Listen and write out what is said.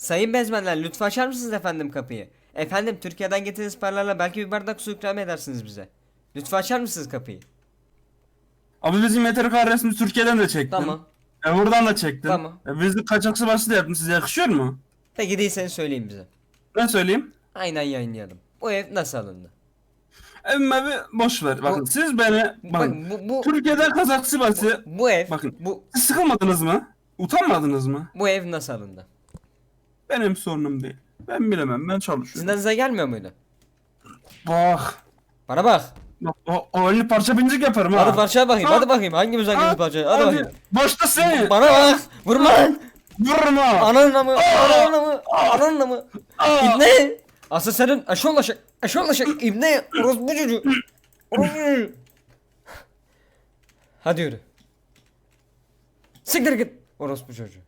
Sayın bezmenler lütfen açar mısınız efendim kapıyı? Efendim Türkiye'den getirdiğiniz paralarla belki bir bardak su ikram edersiniz bize. Lütfen açar mısınız kapıyı? Abi bizim resmi Türkiye'den de çektin. Tamam. E buradan da çektin. Tamam. E bizi kaçak sıvası da yaptın. Size yakışıyor mu? Peki değilseniz söyleyin bize. Ne söyleyeyim? Aynen yayınlayalım. Bu ev nasıl alındı? Evim evi boş ver. Bakın Bu- siz beni bakın. Bakın bu, bu, Türkiye'den kazak sıvası. bu ev Bakın. bu, Siz sıkılmadınız mı? Utanmadınız mı? bu ev nasıl alındı? Benim sorunum değil. Ben bilemem. Ben çalışıyorum. Sizden gelmiyor muydu? Bak. Bana bak. Bak, O, o elini parça bincik yaparım ha. Hadi parçaya bakayım. Ha. Hadi bakayım. Hangimiz hangimiz parça? Hadi bakayım. Başta seni. Bana bak. Vurma lan. Vururum ha. Ananla mı? Ananla mı? Ananla mı? Aa. İbne. Asıl senin eşolaşak. Eşolaşak. İbne. Orospu çocuğu. Orospu çocuğu. Hadi yürü. Siktir git. Orospu çocuğu.